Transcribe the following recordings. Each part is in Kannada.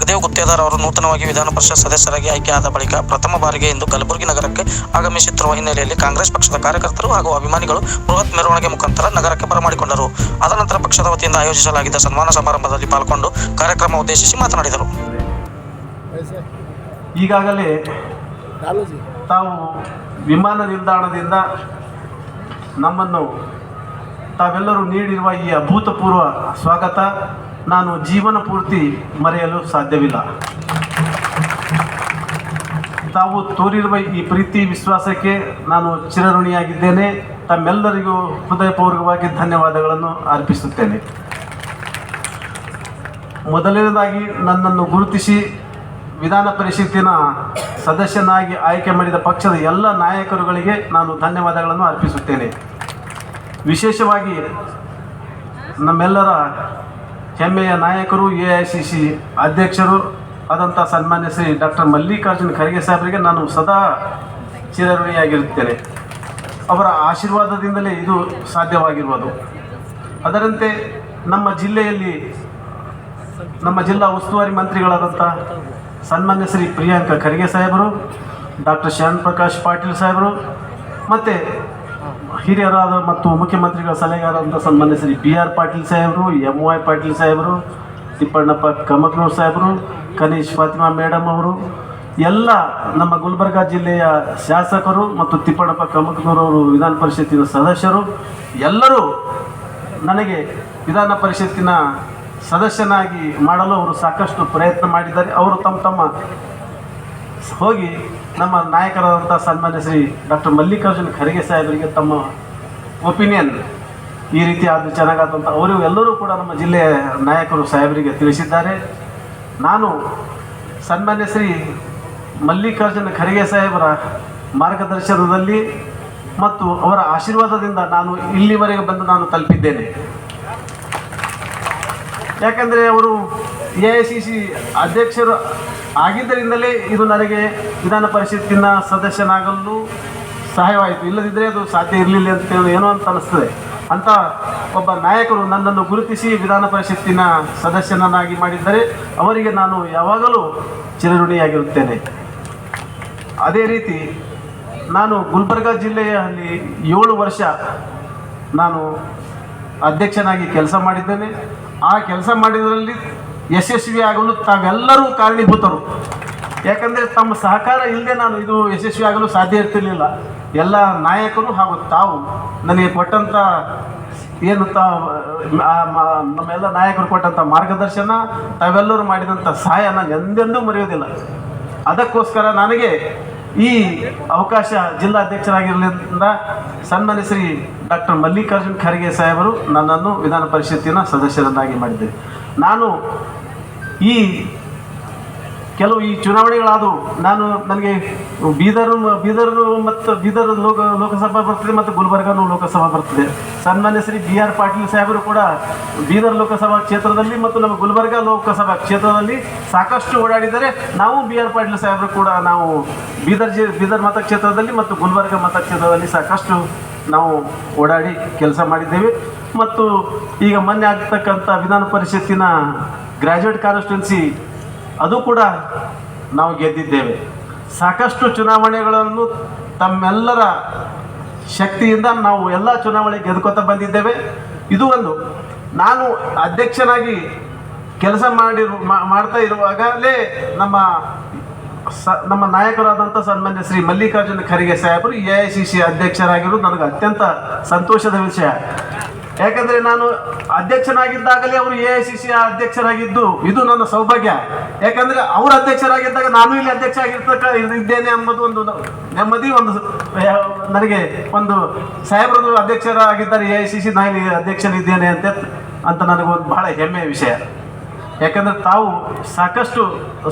ಜಗದೇವ್ ಗುತ್ತೇದಾರ್ ಅವರು ನೂತನವಾಗಿ ವಿಧಾನ ಪರಿಷತ್ ಸದಸ್ಯರಾಗಿ ಆಯ್ಕೆಯಾದ ಬಳಿಕ ಪ್ರಥಮ ಬಾರಿಗೆ ಇಂದು ಕಲಬುರಗಿ ನಗರಕ್ಕೆ ಆಗಮಿಸುತ್ತಿರುವ ಹಿನ್ನೆಲೆಯಲ್ಲಿ ಕಾಂಗ್ರೆಸ್ ಪಕ್ಷದ ಕಾರ್ಯಕರ್ತರು ಹಾಗೂ ಅಭಿಮಾನಿಗಳು ಬೃಹತ್ ಮೆರವಣಿಗೆ ಮುಖಾಂತರ ನಗರಕ್ಕೆ ಬರಮಾಡಿಕೊಂಡರು. ಅದನಂತರ ಪಕ್ಷದ ವತಿಯಿಂದ ಆಯೋಜಿಸಲಾಗಿದ್ದ ಸನ್ಮಾನ ಸಮಾರಂಭದಲ್ಲಿ ಪಾಲ್ಗೊಂಡು ಕಾರ್ಯಕ್ರಮ ಉದ್ದೇಶಿಸಿ ಮಾತನಾಡಿದರು. ಈಗಾಗಲೇ ತಾವು ವಿಮಾನ ನಿಲ್ದಾಣದಿಂದ ನಮ್ಮನ್ನು ತಾವೆಲ್ಲರೂ ನೀಡಿರುವ ಈ ಅಭೂತಪೂರ್ವ ಸ್ವಾಗತ. ನಾನು ಜೀವನ ಪೂರ್ತಿ ಮರೆಯಲು ಸಾಧ್ಯವಿಲ್ಲ. ತಾವು ತೋರಿರುವ ಈ ಪ್ರೀತಿ ವಿಶ್ವಾಸಕ್ಕೆ ನಾನು ಚಿರಋಣಿಯಾಗಿದ್ದೇನೆ. ತಮ್ಮೆಲ್ಲರಿಗೂ ಹೃದಯಪೂರ್ವಕವಾಗಿ ಧನ್ಯವಾದಗಳನ್ನು ಅರ್ಪಿಸುತ್ತೇನೆ. ಮೊದಲನೇದಾಗಿ ನನ್ನನ್ನು ಗುರುತಿಸಿ ವಿಧಾನ ಪರಿಷತ್ತಿನ ಸದಸ್ಯನಾಗಿ ಆಯ್ಕೆ ಮಾಡಿದ ಪಕ್ಷದ ಎಲ್ಲ ನಾಯಕರುಗಳಿಗೆ ನಾನು ಧನ್ಯವಾದಗಳನ್ನು ಅರ್ಪಿಸುತ್ತೇನೆ. ವಿಶೇಷವಾಗಿ ನಮ್ಮೆಲ್ಲರ ಹೆಮ್ಮೆಯ ನಾಯಕರು, ಎ ಐ ಸಿ ಸಿ ಅಧ್ಯಕ್ಷರು ಆದಂಥ ಸನ್ಮಾನ್ಯ ಶ್ರೀ ಡಾಕ್ಟರ್ ಮಲ್ಲಿಕಾರ್ಜುನ ಖರ್ಗೆ ಸಾಹೇಬರಿಗೆ ನಾನು ಸದಾ ಚಿರಋಣಿಯಾಗಿರುತ್ತೇನೆ. ಅವರ ಆಶೀರ್ವಾದದಿಂದಲೇ ಇದು ಸಾಧ್ಯವಾಗಿರುವುದು. ಅದರಂತೆ ನಮ್ಮ ಜಿಲ್ಲೆಯಲ್ಲಿ ನಮ್ಮ ಜಿಲ್ಲಾ ಉಸ್ತುವಾರಿ ಮಂತ್ರಿಗಳಾದಂಥ ಸನ್ಮಾನ್ಯ ಶ್ರೀ ಪ್ರಿಯಾಂಕ ಖರ್ಗೆ ಸಾಹೇಬರು, ಡಾಕ್ಟರ್ ಶ್ಯಾಮ್ ಪ್ರಕಾಶ್ ಪಾಟೀಲ್ ಸಾಹೇಬರು, ಮತ್ತು ಹಿರಿಯರಾದ ಮತ್ತು ಮುಖ್ಯಮಂತ್ರಿಗಳ ಸಲಹೆಗಾರರಾದಂಥ ಸನ್ಮಾನ್ಯ ಶ್ರೀ ಬಿ ಆರ್ ಪಾಟೀಲ್ ಸಾಹೇಬರು, ಎಂ ವೈ ಪಾಟೀಲ್ ಸಾಹೇಬರು, ತಿಪ್ಪಣ್ಣಪ್ಪ ಕಮಕ್ನೂರ್ ಸಾಹೇಬರು, ಕನೀಶ್ ಫಾತಿಮಾ ಮೇಡಮ್ ಅವರು, ಎಲ್ಲ ನಮ್ಮ ಗುಲ್ಬರ್ಗ ಜಿಲ್ಲೆಯ ಶಾಸಕರು ಮತ್ತು ತಿಪ್ಪಣ್ಣಪ್ಪ ಅವರು ವಿಧಾನ ಪರಿಷತ್ತಿನ ಸದಸ್ಯರು, ಎಲ್ಲರೂ ನನಗೆ ವಿಧಾನ ಪರಿಷತ್ತಿನ ಸದಸ್ಯನಾಗಿ ಮಾಡಲು ಅವರು ಸಾಕಷ್ಟು ಪ್ರಯತ್ನ ಮಾಡಿದ್ದಾರೆ. ಅವರು ತಮ್ಮ ತಮ್ಮ ಹೋಗಿ ನಮ್ಮ ನಾಯಕರಾದಂಥ ಸನ್ಮಾನ್ಯ ಶ್ರೀ ಡಾಕ್ಟರ್ ಮಲ್ಲಿಕಾರ್ಜುನ ಖರ್ಗೆ ಸಾಹೇಬರಿಗೆ ತಮ್ಮ ಒಪಿನಿಯನ್ ಈ ರೀತಿ ಆದ ಚೆನ್ನಾಗಾದಂಥ ಅವರು ಎಲ್ಲರೂ ಕೂಡ ನಮ್ಮ ಜಿಲ್ಲೆಯ ನಾಯಕರು ಸಾಹೇಬರಿಗೆ ತಿಳಿಸಿದ್ದಾರೆ. ನಾನು ಸನ್ಮಾನ್ಯ ಶ್ರೀ ಮಲ್ಲಿಕಾರ್ಜುನ ಖರ್ಗೆ ಸಾಹೇಬರ ಮಾರ್ಗದರ್ಶನದಲ್ಲಿ ಮತ್ತು ಅವರ ಆಶೀರ್ವಾದದಿಂದ ನಾನು ಇಲ್ಲಿವರೆಗೆ ಬಂದು ನಾನು ತಲುಪಿದ್ದೇನೆ. ಯಾಕಂದರೆ ಅವರು ಎ ಐ ಸಿ ಸಿ ಅಧ್ಯಕ್ಷರು ಆಗಿದ್ದರಿಂದಲೇ ಇದು ನನಗೆ ವಿಧಾನ ಪರಿಷತ್ತಿನ ಸದಸ್ಯನಾಗಲು ಸಹಾಯವಾಯಿತು. ಇಲ್ಲದಿದ್ದರೆ ಅದು ಸಾಧ್ಯ ಇರಲಿಲ್ಲ ಅಂತ ಏನೋ ಅಂತ ಅನಿಸ್ತದೆ. ಅಂತ ಒಬ್ಬ ನಾಯಕರು ನನ್ನನ್ನು ಗುರುತಿಸಿ ವಿಧಾನ ಪರಿಷತ್ತಿನ ಸದಸ್ಯನನ್ನಾಗಿ ಮಾಡಿದ್ದರೆ ಅವರಿಗೆ ನಾನು ಯಾವಾಗಲೂ ಚಿರಋಣಿಯಾಗಿರುತ್ತೇನೆ. ಅದೇ ರೀತಿ ನಾನು ಗುಲ್ಬರ್ಗ ಜಿಲ್ಲೆಯಲ್ಲಿ ಏಳು ವರ್ಷ ನಾನು ಅಧ್ಯಕ್ಷನಾಗಿ ಕೆಲಸ ಮಾಡಿದ್ದೇನೆ. ಆ ಕೆಲಸ ಮಾಡಿದ್ರಲ್ಲಿ ಯಶಸ್ವಿ ಆಗಲು ತಾವೆಲ್ಲರೂ ಕಾರಣೀಭೂತರು. ಯಾಕಂದರೆ ತಮ್ಮ ಸಹಕಾರ ಇಲ್ಲದೆ ನಾನು ಇದು ಯಶಸ್ವಿ ಆಗಲು ಸಾಧ್ಯ ಇರ್ತಿರ್ಲಿಲ್ಲ. ಎಲ್ಲ ನಾಯಕರು ಹಾಗೂ ತಾವು ನನಗೆ ಕೊಟ್ಟಂಥ ಏನು ತಾ ನಮ್ಮೆಲ್ಲ ನಾಯಕರು ಕೊಟ್ಟಂಥ ಮಾರ್ಗದರ್ಶನ, ತಾವೆಲ್ಲರೂ ಮಾಡಿದಂಥ ಸಹಾಯ ನಾನು ಎಂದೆಂದೂ ಮರೆಯೋದಿಲ್ಲ ಅದಕ್ಕೋಸ್ಕರ ನನಗೆ ಈ ಅವಕಾಶ ಜಿಲ್ಲಾಧ್ಯಕ್ಷರಾಗಿರಲಿಂದ ಸನ್ಮಾನ್ಯ ಶ್ರೀ ಡಾಕ್ಟರ್ ಮಲ್ಲಿಕಾರ್ಜುನ್ ಖರ್ಗೆ ಸಾಹೇಬರು ನನ್ನನ್ನು ವಿಧಾನ ಪರಿಷತ್ತಿನ ಸದಸ್ಯರನ್ನಾಗಿ ಮಾಡಿದ್ದೇನೆ ನಾನು ಈ ಕೆಲವು ಈ ಚುನಾವಣೆಗಳಾದವು, ನಾನು ನನಗೆ ಬೀದರು ಬೀದರು ಮತ್ತು ಬೀದರ್ ಲೋಕ, ಲೋಕಸಭಾ ಬರ್ತದೆ ಮತ್ತು ಗುಲ್ಬರ್ಗನೂ ಲೋಕಸಭಾ ಬರ್ತದೆ. ಸನ್ಮಾನ್ಯ ಶ್ರೀ ಬಿ ಆರ್ ಪಾಟೀಲ್ ಸಾಹೇಬರು ಕೂಡ ಬೀದರ್ ಲೋಕಸಭಾ ಕ್ಷೇತ್ರದಲ್ಲಿ ಮತ್ತು ನಮ್ಮ ಗುಲ್ಬರ್ಗ ಲೋಕಸಭಾ ಕ್ಷೇತ್ರದಲ್ಲಿ ಸಾಕಷ್ಟು ಓಡಾಡಿದರೆ ನಾವು ಬಿ ಆರ್ ಪಾಟೀಲ್ ಸಾಹೇಬರು ಕೂಡ ನಾವು ಬೀದರ್ ಜಿ, ಬೀದರ್ ಮತಕ್ಷೇತ್ರದಲ್ಲಿ ಮತ್ತು ಗುಲ್ಬರ್ಗ ಮತಕ್ಷೇತ್ರದಲ್ಲಿ ಸಾಕಷ್ಟು ನಾವು ಓಡಾಡಿ ಕೆಲಸ ಮಾಡಿದ್ದೇವೆ. ಮತ್ತು ಈಗ ಮೊನ್ನೆ ಆಗ್ತಕ್ಕಂಥ ವಿಧಾನ ಪರಿಷತ್ತಿನ ಗ್ರ್ಯಾಜುಯೇಟ್ ಕಾನ್ಸ್ಟಿಟ್ಯೂನ್ಸಿ ಅದು ಕೂಡ ನಾವು ಗೆದ್ದಿದ್ದೇವೆ. ಸಾಕಷ್ಟು ಚುನಾವಣೆಗಳನ್ನು ತಮ್ಮೆಲ್ಲರ ಶಕ್ತಿಯಿಂದ ನಾವು ಎಲ್ಲ ಚುನಾವಣೆ ಗೆದ್ಕೋತಾ ಬಂದಿದ್ದೇವೆ. ಇದು ಒಂದು. ನಾನು ಅಧ್ಯಕ್ಷನಾಗಿ ಕೆಲಸ ಮಾಡಿರು ಮಾಡ್ತಾ ಇರುವಾಗಲೇ ನಮ್ಮ ಸ, ನಮ್ಮ ನಾಯಕರಾದಂಥ ಸನ್ಮಾನ್ಯ ಶ್ರೀ ಮಲ್ಲಿಕಾರ್ಜುನ ಖರ್ಗೆ ಸಾಹೇಬರು ಎ ಐ ಸಿ ಸಿ ಅಧ್ಯಕ್ಷರಾಗಿರೋದು ನನಗೆ ಅತ್ಯಂತ ಸಂತೋಷದ ವಿಷಯ. ಯಾಕಂದರೆ ನಾನು ಅಧ್ಯಕ್ಷನಾಗಿದ್ದಾಗಲೇ ಅವರು ಎ ಐ ಸಿ ಸಿ ಅಧ್ಯಕ್ಷರಾಗಿದ್ದು, ಇದು ನನ್ನ ಸೌಭಾಗ್ಯ. ಯಾಕಂದ್ರೆ ಅವರು ಅಧ್ಯಕ್ಷರಾಗಿದ್ದಾಗ ನಾನು ಇಲ್ಲಿ ಅಧ್ಯಕ್ಷ ಆಗಿರ್ತಕ್ಕ ಇದ್ದೇನೆ ಅನ್ನೋದು ಒಂದು ನೆಮ್ಮದಿ, ಒಂದು ನನಗೆ ಒಂದು ಸಾಹೇಬರದು ಅಧ್ಯಕ್ಷರಾಗಿದ್ದಾರೆ ಎ ಐ ಸಿ ಸಿ ನಾನು ಅಧ್ಯಕ್ಷನಿದ್ದೇನೆ ಅಂತ ಅಂತ ನನಗೊಂದು ಬಹಳ ಹೆಮ್ಮೆಯ ವಿಷಯ. ಯಾಕಂದ್ರೆ ತಾವು ಸಾಕಷ್ಟು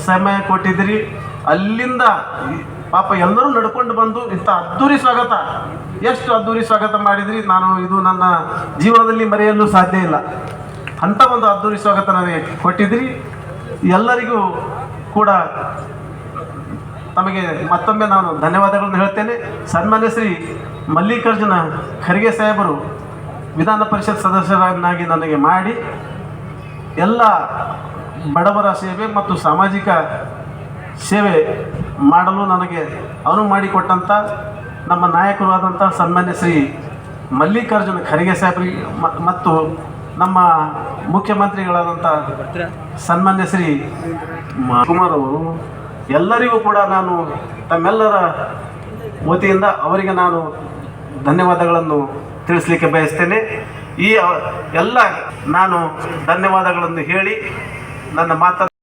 ಸಮಯ ಕೊಟ್ಟಿದ್ದೀರಿ. ಅಲ್ಲಿಂದ ಪಾಪ ಎಲ್ಲರೂ ನಡ್ಕೊಂಡು ಬಂದು ಇಂಥ ಅದ್ದೂರಿ ಸ್ವಾಗತ. ಎಷ್ಟು ಅದ್ದೂರಿ ಸ್ವಾಗತ ಮಾಡಿದ್ರಿ? ನಾನು ಇದು ನನ್ನ ಜೀವನದಲ್ಲಿ ಮರೆಯಲು ಸಾಧ್ಯ ಇಲ್ಲ. ಅಂತ ಒಂದು ಅದ್ದೂರಿ ಸ್ವಾಗತ ನನಗೆ ಕೊಟ್ಟಿದ್ರಿ. ಎಲ್ಲರಿಗೂ ಕೂಡ ತಮಗೆ ಮತ್ತೊಮ್ಮೆ ನಾನು ಧನ್ಯವಾದಗಳನ್ನು ಹೇಳ್ತೇನೆ. ಸನ್ಮಾನ್ಯ ಶ್ರೀ ಮಲ್ಲಿಕಾರ್ಜುನ ಖರ್ಗೆ ಸಾಹೇಬರು ವಿಧಾನ ಪರಿಷತ್ ಸದಸ್ಯರನ್ನಾಗಿ ನನಗೆ ಮಾಡಿ ಎಲ್ಲ ಬಡವರ ಸೇವೆ ಮತ್ತು ಸಾಮಾಜಿಕ ಸೇವೆ ಮಾಡಲು ನನಗೆ ಅನುವು ಮಾಡಿಕೊಟ್ಟಂಥ ನಮ್ಮ ನಾಯಕರು ಆದಂಥ ಸನ್ಮಾನ್ಯ ಶ್ರೀ ಮಲ್ಲಿಕಾರ್ಜುನ ಖರ್ಗೆ ಸಾಹೇಬರಿಗೆ ಮತ್ತು ನಮ್ಮ ಮುಖ್ಯಮಂತ್ರಿಗಳಾದಂಥ ಸನ್ಮಾನ್ಯ ಶ್ರೀ ಕುಮಾರ್ ಅವರು, ಎಲ್ಲರಿಗೂ ಕೂಡ ನಾನು ತಮ್ಮೆಲ್ಲರ ವತಿಯಿಂದ ಅವರಿಗೆ ನಾನು ಧನ್ಯವಾದಗಳನ್ನು ತಿಳಿಸ್ಲಿಕ್ಕೆ ಬಯಸ್ತೇನೆ. ಈ ಎಲ್ಲ ನಾನು ಧನ್ಯವಾದಗಳನ್ನು ಹೇಳಿ ನನ್ನ ಮಾತನ್ನು